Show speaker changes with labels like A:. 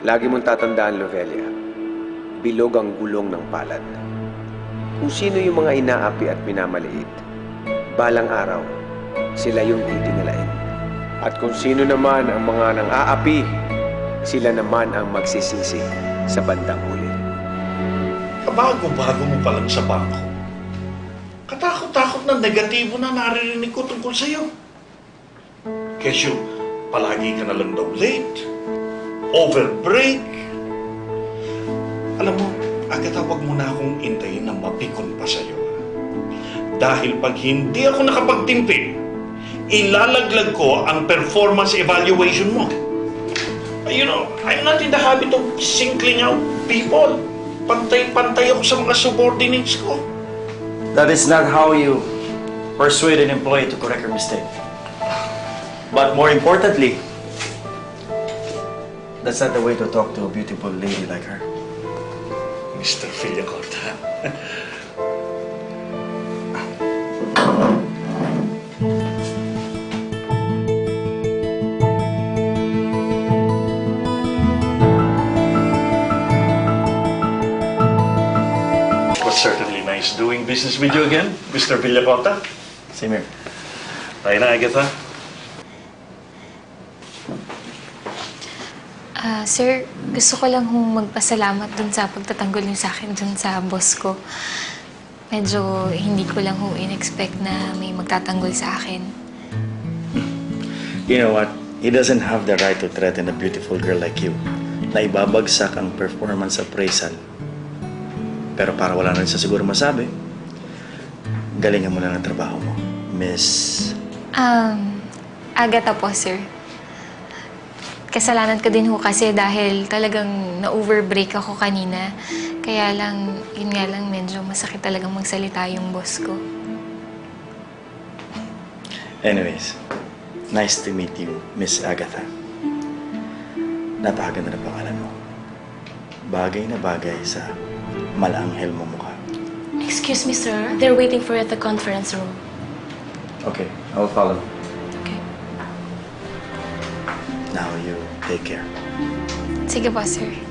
A: Lagi mong tatandaan, Lovelia, bilog ang gulong ng palad. Kung sino yung mga inaapi at minamaliit, balang araw, sila yung titingalain. At kung sino naman ang mga nang aapi, sila naman ang magsisisi sa bandang huli.
B: Kabago-bago mo pa lang sa bangko. Katakot-takot na negatibo na naririnig ko tungkol sa'yo. Kesyo, palagi ka na daw late, overbreak. Alam mo, Agatha, wag mo na akong intayin na mapikon pa sa'yo. Dahil pag hindi ako nakapagtimpi, ilalaglag ko ang performance evaluation mo. You know, I'm not in the habit of singling out people. Pantay-pantay ako sa mga subordinates ko.
C: That is not how you persuade an employee to correct her mistake. But more importantly, that's not the way to talk to a beautiful lady like her.
B: Mr. Villacota. It was certainly nice doing business with you again, Mr. Villacota.
C: Same here.
B: Tayo na, Agatha.
D: Ah, sir, gusto ko lang hong magpasalamat dun sa pagtatanggol niyo sa akin dun sa boss ko. Medyo hindi ko lang ho in-expect na may magtatanggol sa akin.
C: You know what? He doesn't have the right to threaten a beautiful girl like you na ibabagsak ang performance appraisal. Pero para wala na rin siya siguro masabi, galingan mo na ng trabaho mo. Miss...
D: Um, Agatha po, sir. Kasalanan ko din ho kasi dahil talagang na-overbreak ako kanina. Kaya lang, yun nga lang, medyo masakit talagang magsalita yung boss ko.
C: Anyways, nice to meet you, Miss Agatha. Napakaganda ng pangalan mo. Bagay na bagay sa malanghel mo mukha.
E: Excuse me, sir. They're waiting for you at the conference room.
C: Okay, I'll follow. You take care.
D: Sige po, sir.